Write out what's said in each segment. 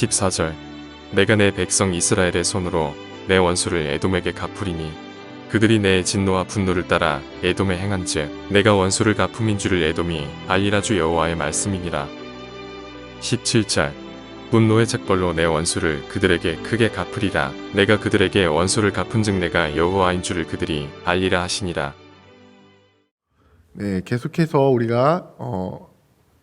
14절. 내가 내 백성 이스라엘의 손으로 내 원수를 에돔에게 갚으리니 그들이 내 진노와 분노를 따라 에돔에 행한즉 내가 원수를 갚음인 줄을 에돔이 알리라 주 여호와의 말씀이니라. 17절. 분노의 책벌로 내 원수를 그들에게 크게 갚으리라. 내가 그들에게 원수를 갚은즉 내가 여호와인 줄을 그들이 알리라 하시니라. 네, 계속해서 우리가 어,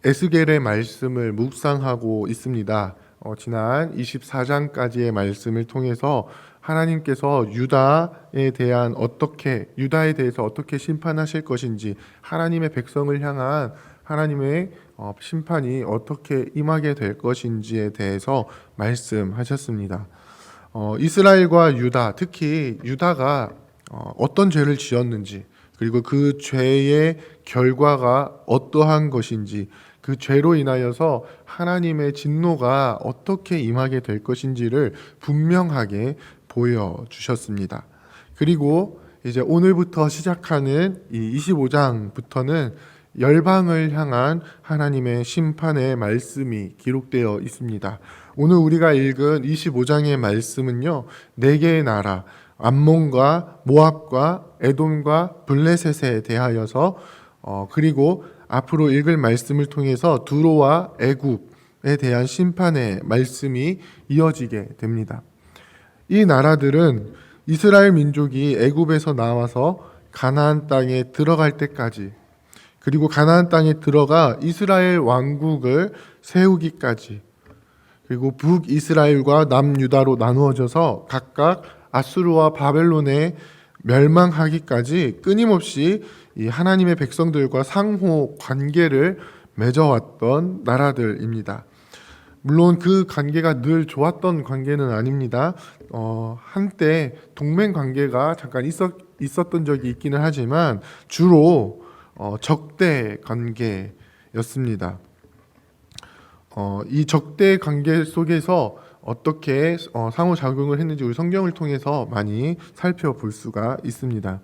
에스겔의 말씀을 묵상하고 있습니다. 어, 지난 24장까지의 말씀을 통해서 하나님께서 유다에 대한 어떻게 유다에 대해서 어떻게 심판하실 것인지 하나님의 백성을 향한 하나님의 어, 심판이 어떻게 임하게 될 것인지에 대해서 말씀하셨습니다. 어, 이스라엘과 유다, 특히 유다가 어, 어떤 죄를 지었는지 그리고 그 죄의 결과가 어떠한 것인지 그 죄로 인하여서 하나님의 진노가 어떻게 임하게 될 것인지를 분명하게 보여 주셨습니다. 그리고 이제 오늘부터 시작하는 이 25장부터는 열방을 향한 하나님의 심판의 말씀이 기록되어 있습니다. 오늘 우리가 읽은 25장의 말씀은요. 네 개의 나라 암몬과 모압과 에돔과 블레셋에 대하여서 어, 그리고 앞으로 읽을 말씀을 통해서 두로와 애굽에 대한 심판의 말씀이 이어지게 됩니다. 이 나라들은 이스라엘 민족이 애굽에서 나와서 가나안 땅에 들어갈 때까지 그리고 가나안 땅에 들어가 이스라엘 왕국을 세우기까지 그리고 북 이스라엘과 남 유다로 나누어져서 각각 아수르와 바벨론에 멸망하기까지 끊임없이 이 하나님의 백성들과 상호 관계를 맺어왔던 나라들입니다. 물론 그 관계가 늘 좋았던 관계는 아닙니다. 어, 한때 동맹 관계가 잠깐 있었, 있었던 적이 있기는 하지만 주로 어, 적대 관계였습니다. 어, 이 적대 관계 속에서 어떻게 어, 상호작용을 했는지 우리 성경을 통해서 많이 살펴볼 수가 있습니다.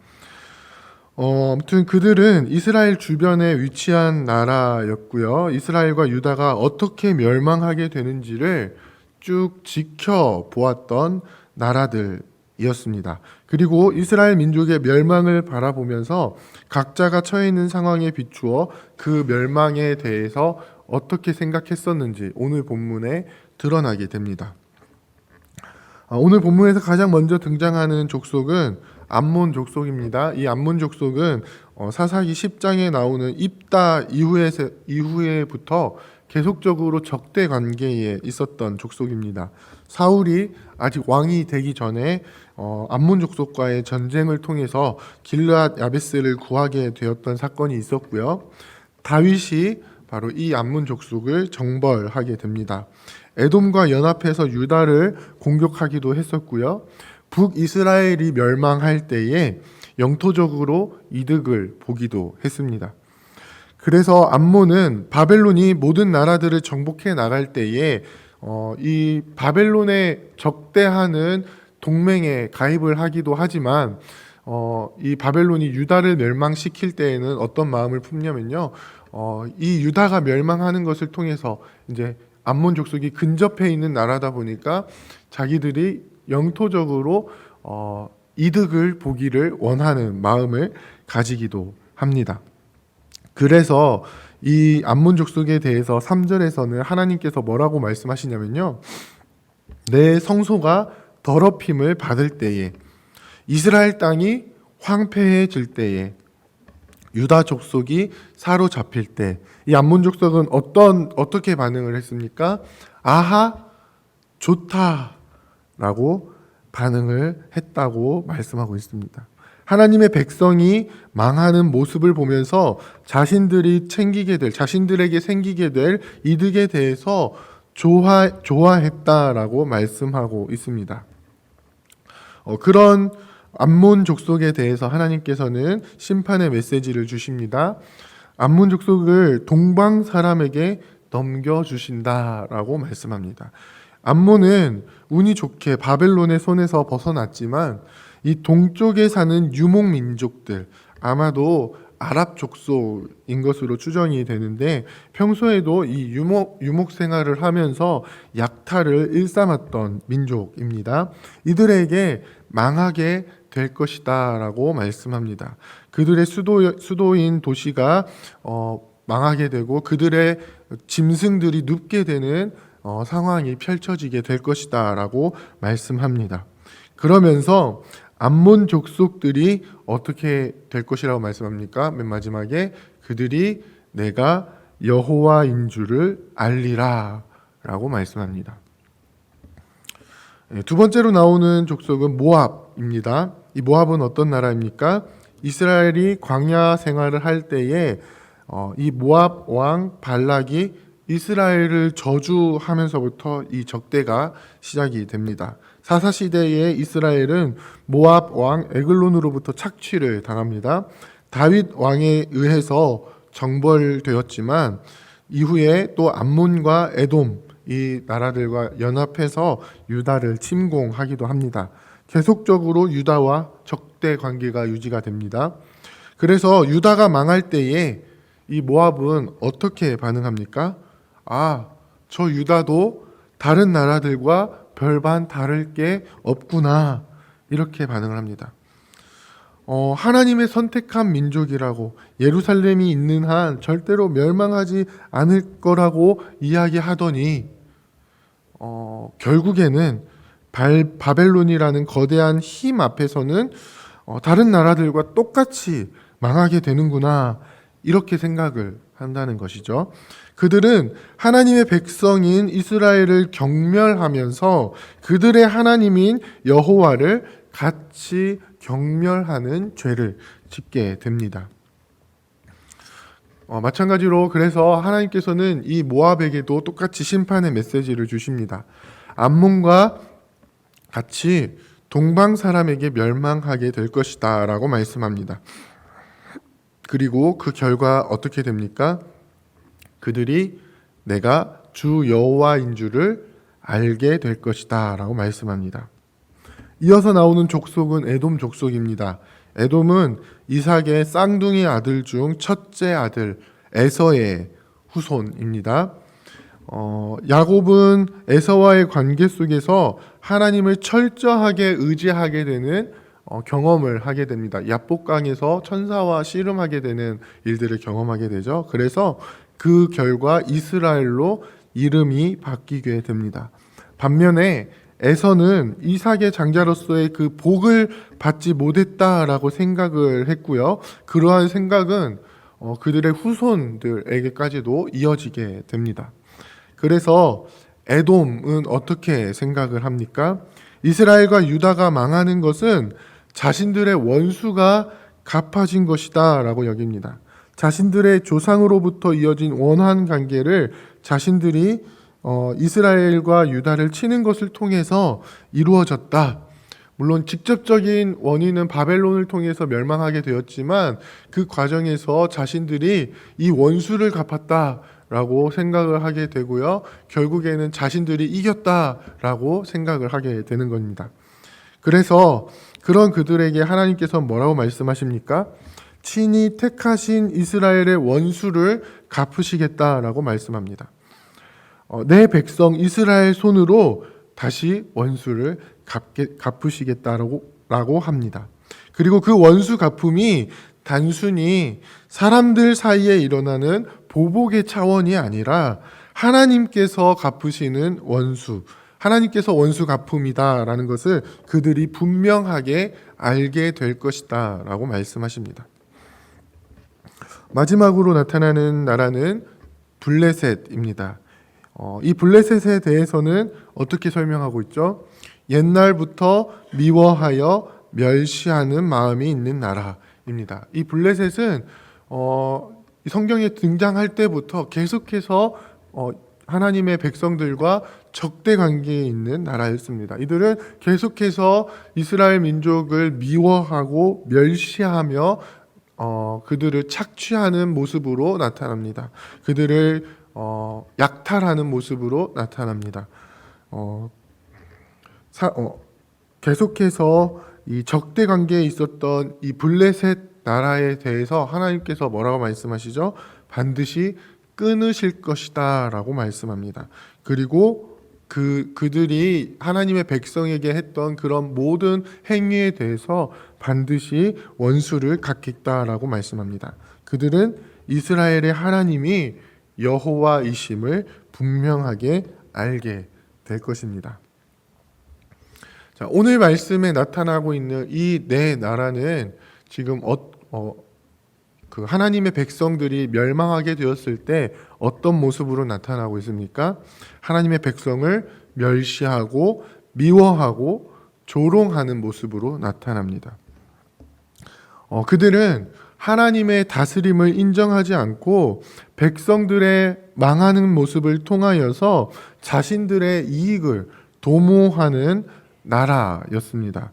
어, 아무튼 그들은 이스라엘 주변에 위치한 나라였고요. 이스라엘과 유다가 어떻게 멸망하게 되는지를 쭉 지켜보았던 나라들이었습니다. 그리고 이스라엘 민족의 멸망을 바라보면서 각자가 처해 있는 상황에 비추어 그 멸망에 대해서 어떻게 생각했었는지 오늘 본문에 드러나게 됩니다. 아, 오늘 본문에서 가장 먼저 등장하는 족속은 암몬 족속입니다. 이 암몬 족속은 어, 사사기 10장에 나오는 입다 이후에 이후에부터 계속적으로 적대 관계에 있었던 족속입니다. 사울이 아직 왕이 되기 전에 어, 암몬 족속과의 전쟁을 통해서 길르앗 야베스를 구하게 되었던 사건이 있었고요. 다윗이 바로 이 암몬 족속을 정벌하게 됩니다. 에돔과 연합해서 유다를 공격하기도 했었고요. 북이스라엘이 멸망할 때에 영토적으로 이득을 보기도 했습니다. 그래서 암몬은 바벨론이 모든 나라들을 정복해 나갈 때에 어, 이 바벨론에 적대하는 동맹에 가입을 하기도 하지만 어, 이 바벨론이 유다를 멸망시킬 때에는 어떤 마음을 품냐면요. 어, 이 유다가 멸망하는 것을 통해서 이제 암몬 족속이 근접해 있는 나라다 보니까 자기들이 영토적으로 어, 이득을 보기를 원하는 마음을 가지기도 합니다. 그래서 이 암몬 족 속에 대해서 3절에서는 하나님께서 뭐라고 말씀하시냐면요. 내 성소가 더럽힘을 받을 때에 이스라엘 땅이 황폐해질 때에 유다 족속이 사로잡힐 때 이 암몬 족속은 어떤 어떻게 반응을 했습니까? 아하 좋다 라고 반응을 했다고 말씀하고 있습니다. 하나님의 백성이 망하는 모습을 보면서 자신들이 챙기게 될 자신들에게 생기게 될 이득에 대해서 좋아 좋아했다라고 말씀하고 있습니다. 어, 그런 암몬 족속에 대해서 하나님께서는 심판의 메시지를 주십니다. 암몬 족속을 동방 사람에게 넘겨 주신다라고 말씀합니다. 암몬은 운이 좋게 바벨론의 손에서 벗어났지만 이 동쪽에 사는 유목 민족들 아마도 아랍 족속인 것으로 추정이 되는데 평소에도 이 유목 유목 생활을 하면서 약탈을 일삼았던 민족입니다. 이들에게 망하게 될 것이다 라고 말씀합니다. 그들의 수도 수도인 도시가 어, 망하게 되고 그들의 짐승들이 눕게 되는 어, 상황이 펼쳐지게 될 것이다라고 말씀합니다. 그러면서 암몬 족속들이 어떻게 될 것이라고 말씀합니까? 맨 마지막에 그들이 내가 여호와인 줄을 알리라라고 말씀합니다. 예, 두 번째로 나오는 족속은 모압입니다. 이 모압은 어떤 나라입니까? 이스라엘이 광야 생활을 할 때에 어, 이 모압 왕 발락이 이스라엘을 저주하면서부터 이 적대가 시작이 됩니다. 사사 시대에 이스라엘은 모압 왕 에글론으로부터 착취를 당합니다. 다윗 왕에 의해서 정벌되었지만 이후에 또 암몬과 에돔 이 나라들과 연합해서 유다를 침공하기도 합니다. 계속적으로 유다와 적대 관계가 유지가 됩니다. 그래서 유다가 망할 때에 이 모압은 어떻게 반응합니까? 아, 저 유다도 다른 나라들과 별반 다를 게 없구나. 이렇게 반응을 합니다. 어, 하나님의 선택한 민족이라고 예루살렘이 있는 한 절대로 멸망하지 않을 거라고 이야기하더니 어, 결국에는 발, 바벨론이라는 거대한 힘 앞에서는 어, 다른 나라들과 똑같이 망하게 되는구나 이렇게 생각을 한다는 것이죠. 그들은 하나님의 백성인 이스라엘을 경멸하면서 그들의 하나님인 여호와를 같이 경멸하는 죄를 짓게 됩니다. 어, 마찬가지로 그래서 하나님께서는 이 모압에게도 똑같이 심판의 메시지를 주십니다. 암몬과 같이 동방 사람에게 멸망하게 될 것이다라고 말씀합니다. 그리고 그 결과 어떻게 됩니까? 그들이 내가 주 여호와인 줄을 알게 될 것이다라고 말씀합니다. 이어서 나오는 족속은 에돔 족속입니다. 에돔은 이삭의 쌍둥이 아들 중 첫째 아들 에서의 후손입니다. 어, 야곱은 에서와의 관계 속에서 하나님을 철저하게 의지하게 되는 어, 경험을 하게 됩니다. 야복강에서 천사와 씨름하게 되는 일들을 경험하게 되죠. 그래서 그 결과 이스라엘로 이름이 바뀌게 됩니다. 반면에 에서는 이삭의 장자로서의 그 복을 받지 못했다라고 생각을 했고요. 그러한 생각은 어, 그들의 후손들에게까지도 이어지게 됩니다. 그래서 에돔은 어떻게 생각을 합니까? 이스라엘과 유다가 망하는 것은 자신들의 원수가 갚아진 것이다라고 여깁니다. 자신들의 조상으로부터 이어진 원한 관계를 자신들이 어, 이스라엘과 유다를 치는 것을 통해서 이루어졌다. 물론 직접적인 원인은 바벨론을 통해서 멸망하게 되었지만 그 과정에서 자신들이 이 원수를 갚았다라고 생각을 하게 되고요. 결국에는 자신들이 이겼다라고 생각을 하게 되는 겁니다. 그래서 그런 그들에게 하나님께서 뭐라고 말씀하십니까? 친히 택하신 이스라엘의 원수를 갚으시겠다라고 말씀합니다. 어, 내 백성 이스라엘 손으로 다시 원수를 갚게, 갚으시겠다라고 라고 합니다. 그리고 그 원수 갚음이 단순히 사람들 사이에 일어나는 보복의 차원이 아니라 하나님께서 갚으시는 원수, 하나님께서 원수 갚음이다라는 것을 그들이 분명하게 알게 될 것이다라고 말씀하십니다. 마지막으로 나타나는 나라는 블레셋입니다. 어, 이 블레셋에 대해서는 어떻게 설명하고 있죠? 옛날부터 미워하여 멸시하는 마음이 있는 나라입니다. 이 블레셋은 어, 이 성경에 등장할 때부터 계속해서 어, 하나님의 백성들과 적대 관계에 있는 나라였습니다. 이들은 계속해서 이스라엘 민족을 미워하고 멸시하며 어, 그들을 착취하는 모습으로 나타납니다. 그들을 어, 약탈하는 모습으로 나타납니다. 어, 사, 어, 계속해서 이 적대 관계에 있었던 이 블레셋 나라에 대해서 하나님께서 뭐라고 말씀하시죠? 반드시 끊으실 것이다라고 말씀합니다. 그리고 그 그들이 하나님의 백성에게 했던 그런 모든 행위에 대해서 반드시 원수를 갚겠다라고 말씀합니다. 그들은 이스라엘의 하나님이 여호와이심을 분명하게 알게 될 것입니다. 자, 오늘 말씀에 나타나고 있는 이 네 나라는 지금 어, 어, 그 하나님의 백성들이 멸망하게 되었을 때 어떤 모습으로 나타나고 있습니까? 하나님의 백성을 멸시하고 미워하고 조롱하는 모습으로 나타납니다. 어, 그들은 하나님의 다스림을 인정하지 않고 백성들의 망하는 모습을 통하여서 자신들의 이익을 도모하는 나라였습니다.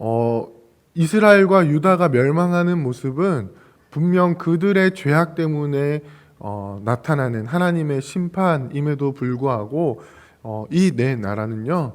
어, 이스라엘과 유다가 멸망하는 모습은 분명 그들의 죄악 때문에 어, 나타나는 하나님의 심판임에도 불구하고 어, 이네 나라는요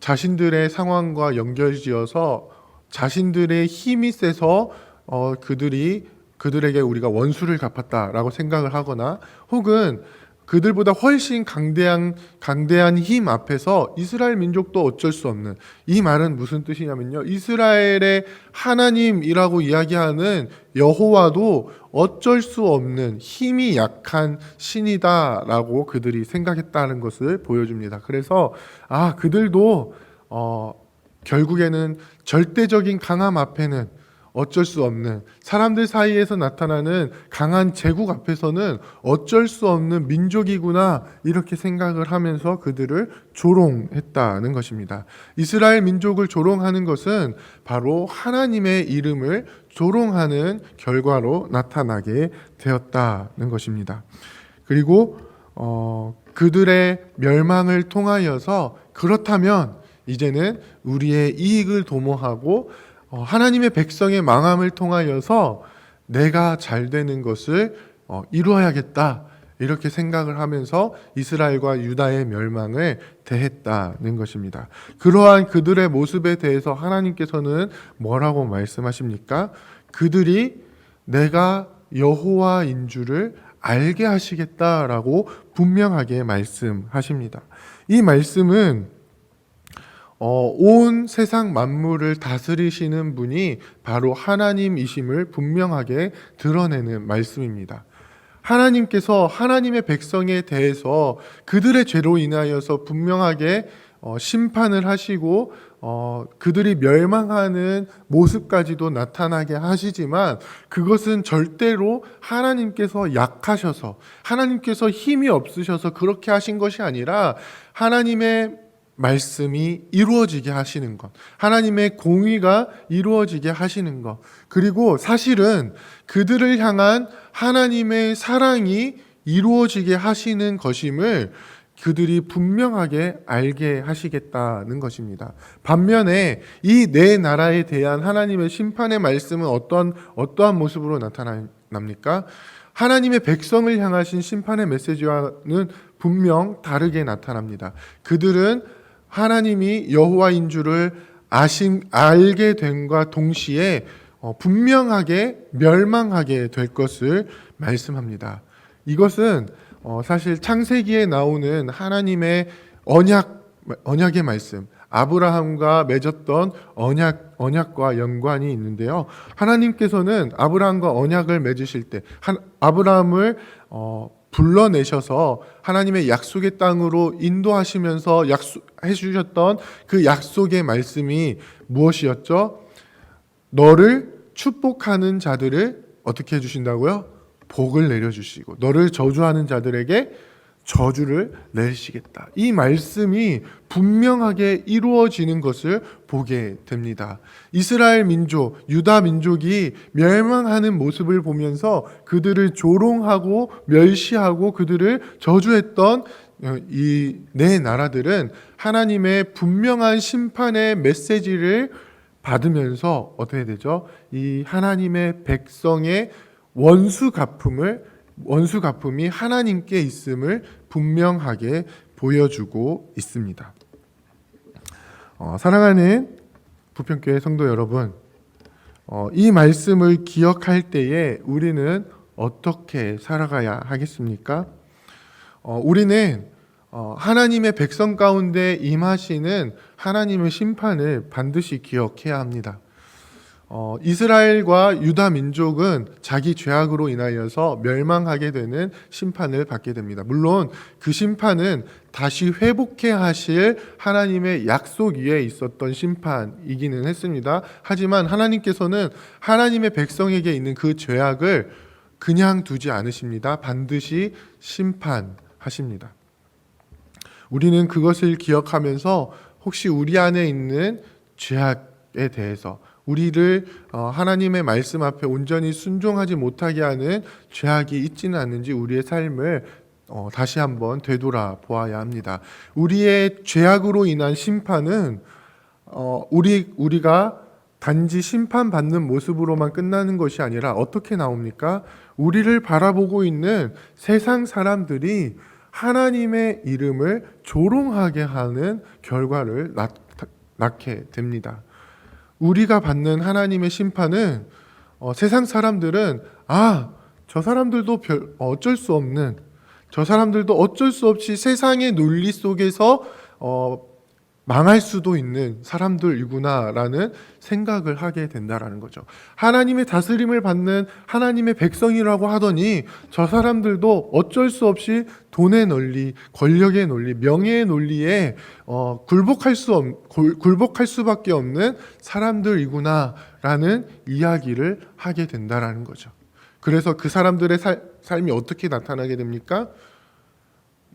자신들의 상황과 연결지어서 자신들의 힘이 세서 어, 그들이 그들에게 우리가 원수를 갚았다라고 생각을 하거나 혹은 그들보다 훨씬 강대한 강대한 힘 앞에서 이스라엘 민족도 어쩔 수 없는 이 말은 무슨 뜻이냐면요. 이스라엘의 하나님이라고 이야기하는 여호와도 어쩔 수 없는 힘이 약한 신이다라고 그들이 생각했다는 것을 보여줍니다. 그래서 아 그들도 어 결국에는 절대적인 강함 앞에는 어쩔 수 없는 사람들 사이에서 나타나는 강한 제국 앞에서는 어쩔 수 없는 민족이구나 이렇게 생각을 하면서 그들을 조롱했다는 것입니다. 이스라엘 민족을 조롱하는 것은 바로 하나님의 이름을 조롱하는 결과로 나타나게 되었다는 것입니다. 그리고 어, 그들의 멸망을 통하여서 그렇다면 이제는 우리의 이익을 도모하고 어, 하나님의 백성의 망함을 통하여서 내가 잘 되는 것을 어, 이루어야겠다. 이렇게 생각을 하면서 이스라엘과 유다의 멸망을 대했다는 것입니다. 그러한 그들의 모습에 대해서 하나님께서는 뭐라고 말씀하십니까? 그들이 내가 여호와인 줄을 알게 하시겠다라고 분명하게 말씀하십니다. 이 말씀은 어, 온 세상 만물을 다스리시는 분이 바로 하나님이심을 분명하게 드러내는 말씀입니다. 하나님께서 하나님의 백성에 대해서 그들의 죄로 인하여서 분명하게 어, 심판을 하시고 어, 그들이 멸망하는 모습까지도 나타나게 하시지만 그것은 절대로 하나님께서 약하셔서 하나님께서 힘이 없으셔서 그렇게 하신 것이 아니라 하나님의 말씀이 이루어지게 하시는 것, 하나님의 공의가 이루어지게 하시는 것, 그리고 사실은 그들을 향한 하나님의 사랑이 이루어지게 하시는 것임을 그들이 분명하게 알게 하시겠다는 것입니다. 반면에 이 네 나라에 대한 하나님의 심판의 말씀은 어떤 어떠한 모습으로 나타납니까? 하나님의 백성을 향하신 심판의 메시지와는 분명 다르게 나타납니다. 그들은 하나님이 여호와인 줄을 아신 알게 됨과 동시에 어, 분명하게 멸망하게 될 것을 말씀합니다. 이것은 어, 사실 창세기에 나오는 하나님의 언약 언약의 말씀, 아브라함과 맺었던 언약 언약과 연관이 있는데요. 하나님께서는 아브라함과 언약을 맺으실 때 한, 아브라함을 어, 불러내셔서 하나님의 약속의 땅으로 인도하시면서 약속해 주셨던 그 약속의 말씀이 무엇이었죠? 너를 축복하는 자들을 어떻게 해 주신다고요? 복을 내려 주시고 너를 저주하는 자들에게 저주를 내리시겠다. 이 말씀이 분명하게 이루어지는 것을 보게 됩니다. 이스라엘 민족, 유다 민족이 멸망하는 모습을 보면서 그들을 조롱하고 멸시하고 그들을 저주했던 이 네 나라들은 하나님의 분명한 심판의 메시지를 받으면서 어떻게 되죠? 이 하나님의 백성의 원수 갚음을 원수 갚음이 하나님께 있음을 분명하게 보여주고 있습니다. 어, 사랑하는 부평교회 성도 여러분, 어, 이 말씀을 기억할 때에 우리는 어떻게 살아가야 하겠습니까? 어, 우리는 어, 하나님의 백성 가운데 임하시는 하나님의 심판을 반드시 기억해야 합니다. 어, 이스라엘과 유다 민족은 자기 죄악으로 인하여서 멸망하게 되는 심판을 받게 됩니다. 물론 그 심판은 다시 회복해 하실 하나님의 약속 위에 있었던 심판이기는 했습니다. 하지만 하나님께서는 하나님의 백성에게 있는 그 죄악을 그냥 두지 않으십니다. 반드시 심판하십니다. 우리는 그것을 기억하면서 혹시 우리 안에 있는 죄악에 대해서 우리를 어, 하나님의 말씀 앞에 온전히 순종하지 못하게 하는 죄악이 있지는 않는지 우리의 삶을 어, 다시 한번 되돌아 보아야 합니다. 우리의 죄악으로 인한 심판은 어, 우리 우리가 단지 심판받는 모습으로만 끝나는 것이 아니라 어떻게 나옵니까? 우리를 바라보고 있는 세상 사람들이 하나님의 이름을 조롱하게 하는 결과를 낳, 낳게 됩니다. 우리가 받는 하나님의 심판은 어, 세상 사람들은 아, 저 사람들도 별, 어쩔 수 없는 저 사람들도 어쩔 수 없이 세상의 논리 속에서 어, 망할 수도 있는 사람들이구나라는 생각을 하게 된다라는 거죠. 하나님의 다스림을 받는 하나님의 백성이라고 하더니 저 사람들도 어쩔 수 없이 돈의 논리, 권력의 논리, 명예의 논리에 어, 굴복할 수 없, 굴- 굴복할 수밖에 없는 사람들이구나라는 이야기를 하게 된다라는 거죠. 그래서 그 사람들의 살, 삶이 어떻게 나타나게 됩니까?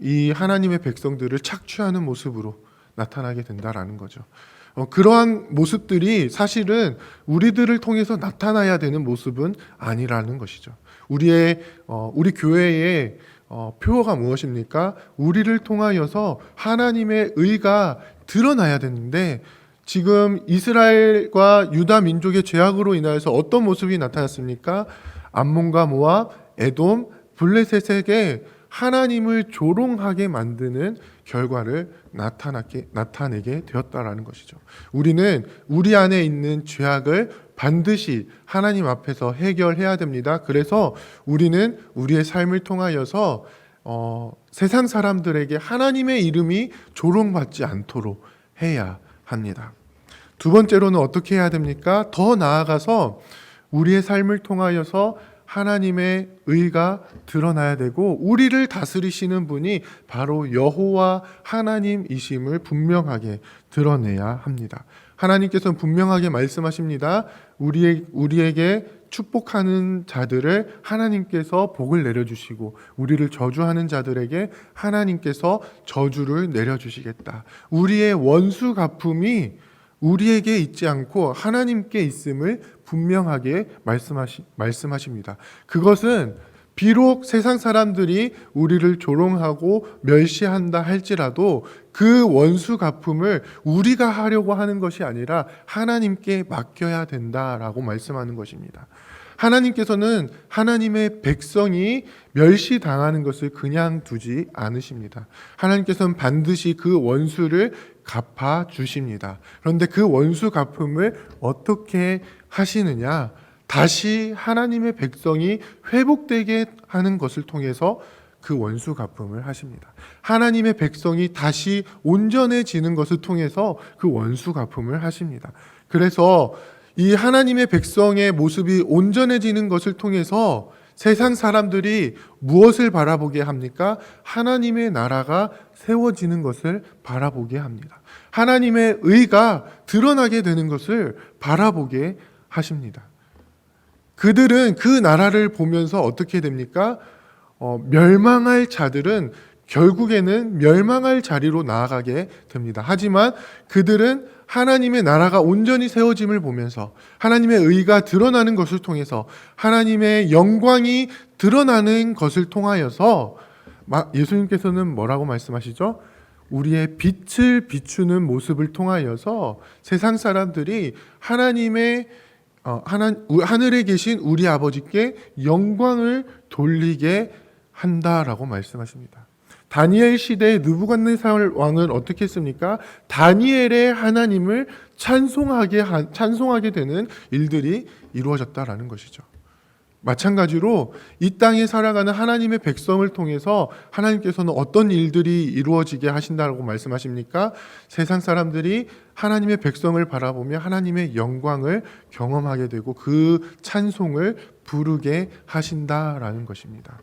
이 하나님의 백성들을 착취하는 모습으로 나타나게 된다라는 거죠. 어, 그러한 모습들이 사실은 우리들을 통해서 나타나야 되는 모습은 아니라는 것이죠. 우리의 어, 우리 교회의 어, 표어가 무엇입니까? 우리를 통하여서 하나님의 의가 드러나야 되는데 지금 이스라엘과 유다 민족의 죄악으로 인하여서 어떤 모습이 나타났습니까? 암몬과 모압, 에돔, 블레셋에게 하나님을 조롱하게 만드는 결과를 나타나게, 나타내게 되었다라는 것이죠. 우리는 우리 안에 있는 죄악을 반드시 하나님 앞에서 해결해야 됩니다. 그래서 우리는 우리의 삶을 통하여서 어, 세상 사람들에게 하나님의 이름이 조롱받지 않도록 해야 합니다. 두 번째로는 어떻게 해야 됩니까? 더 나아가서 우리의 삶을 통하여서 하나님의 의가 드러나야 되고 우리를 다스리시는 분이 바로 여호와 하나님이심을 분명하게 드러내야 합니다. 하나님께서는 분명하게 말씀하십니다. 우리의, 우리에게 축복하는 자들을 하나님께서 복을 내려주시고 우리를 저주하는 자들에게 하나님께서 저주를 내려주시겠다. 우리의 원수 갚음이 우리에게 있지 않고 하나님께 있음을 분명하게 말씀하시, 말씀하십니다. 그것은 비록 세상 사람들이 우리를 조롱하고 멸시한다 할지라도 그 원수 갚음을 우리가 하려고 하는 것이 아니라 하나님께 맡겨야 된다라고 말씀하는 것입니다. 하나님께서는 하나님의 백성이 멸시당하는 것을 그냥 두지 않으십니다. 하나님께서는 반드시 그 원수를 갚아 주십니다. 그런데 그 원수 갚음을 어떻게 하시느냐? 다시 하나님의 백성이 회복되게 하는 것을 통해서 그 원수 갚음을 하십니다. 하나님의 백성이 다시 온전해지는 것을 통해서 그 원수 갚음을 하십니다. 그래서 이 하나님의 백성의 모습이 온전해지는 것을 통해서 세상 사람들이 무엇을 바라보게 합니까? 하나님의 나라가 세워지는 것을 바라보게 합니다. 하나님의 의가 드러나게 되는 것을 바라보게 하십니다. 그들은 그 나라를 보면서 어떻게 됩니까? 어, 멸망할 자들은 결국에는 멸망할 자리로 나아가게 됩니다. 하지만 그들은 하나님의 나라가 온전히 세워짐을 보면서 하나님의 의가 드러나는 것을 통해서 하나님의 영광이 드러나는 것을 통하여서 마- 예수님께서는 뭐라고 말씀하시죠? 우리의 빛을 비추는 모습을 통하여서 세상 사람들이 하나님의 어, 하나, 우- 하늘에 계신 우리 아버지께 영광을 돌리게 한다라고 말씀하십니다. 다니엘 시대의 느부갓네살 왕은 어떻게 했습니까? 다니엘의 하나님을 찬송하게 한- 찬송하게 되는 일들이 이루어졌다라는 것이죠. 마찬가지로 이 땅에 살아가는 하나님의 백성을 통해서 하나님께서는 어떤 일들이 이루어지게 하신다고 말씀하십니까? 세상 사람들이 하나님의 백성을 바라보며 하나님의 영광을 경험하게 되고 그 찬송을 부르게 하신다라는 것입니다.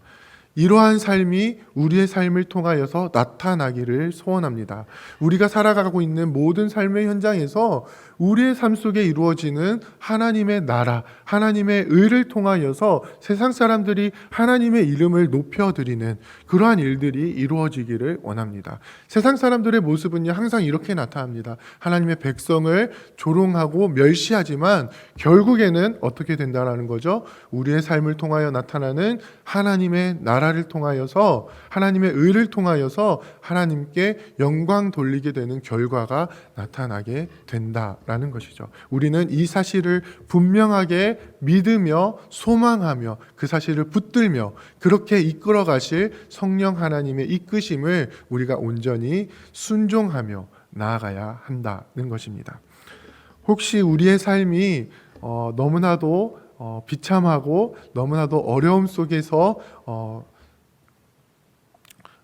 이러한 삶이 우리의 삶을 통하여서 나타나기를 소원합니다. 우리가 살아가고 있는 모든 삶의 현장에서 우리의 삶 속에 이루어지는 하나님의 나라, 하나님의 의를 통하여서 세상 사람들이 하나님의 이름을 높여드리는 그러한 일들이 이루어지기를 원합니다. 세상 사람들의 모습은요, 항상 이렇게 나타납니다. 하나님의 백성을 조롱하고 멸시하지만 결국에는 어떻게 된다라는 거죠? 우리의 삶을 통하여 나타나는 하나님의 나라를 통하여서 하나님의 의를 통하여서 하나님께 영광 돌리게 되는 결과가 나타나게 된다 라는 것이죠. 우리는 이 사실을 분명하게 믿으며 소망하며 그 사실을 붙들며 그렇게 이끌어 가실 성령 하나님의 이끄심을 우리가 온전히 순종하며 나아가야 한다는 것입니다. 혹시 우리의 삶이 어, 너무나도 어, 비참하고 너무나도 어려움 속에서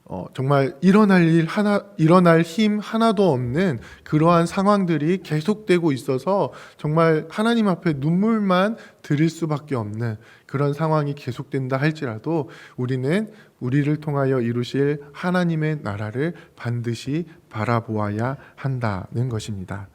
어, 어, 정말 일어날 일 하나 일어날 힘 하나도 없는 그러한 상황들이 계속되고 있어서 정말 하나님 앞에 눈물만 드릴 수밖에 없는 그런 상황이 계속된다 할지라도 우리는 우리를 통하여 이루실 하나님의 나라를 반드시 바라보아야 한다는 것입니다.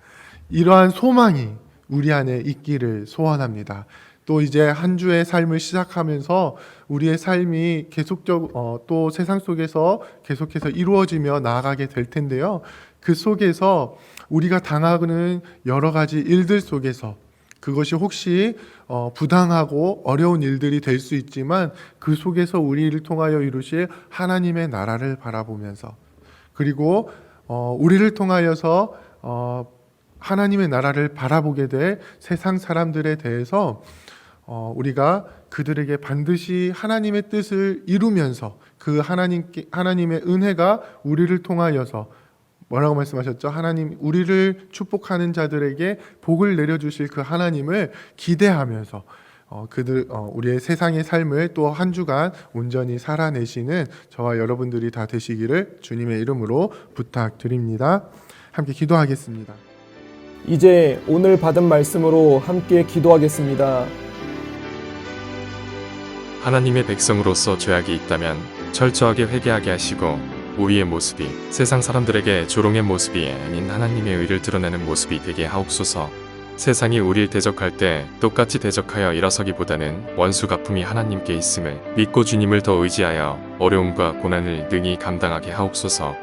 이러한 소망이 우리 안에 있기를 소원합니다. 또 이제 한 주의 삶을 시작하면서 우리의 삶이 계속적 어, 또 세상 속에서 계속해서 이루어지며 나아가게 될 텐데요. 그 속에서 우리가 당하는 여러 가지 일들 속에서 그것이 혹시 어, 부당하고 어려운 일들이 될 수 있지만 그 속에서 우리를 통하여 이루실 하나님의 나라를 바라보면서 그리고 어, 우리를 통하여서 어, 하나님의 나라를 바라보게 될 세상 사람들에 대해서 어, 우리가 그들에게 반드시 하나님의 뜻을 이루면서 그 하나님께 하나님의 은혜가 우리를 통하여서 뭐라고 말씀하셨죠? 하나님 우리를 축복하는 자들에게 복을 내려 주실 그 하나님을 기대하면서 어, 그들 어, 우리의 세상의 삶을 또 한 주간 온전히 살아내시는 저와 여러분들이 다 되시기를 주님의 이름으로 부탁드립니다. 함께 기도하겠습니다. 이제 오늘 받은 말씀으로 함께 기도하겠습니다. 하나님의 백성으로서 죄악이 있다면 철저하게 회개하게 하시고 우리의 모습이 세상 사람들에게 조롱의 모습이 아닌 하나님의 의를 드러내는 모습이 되게 하옵소서. 세상이 우리를 대적할 때 똑같이 대적하여 일어서기보다는 원수 갚음이 하나님께 있음을 믿고 주님을 더 의지하여 어려움과 고난을 능히 감당하게 하옵소서.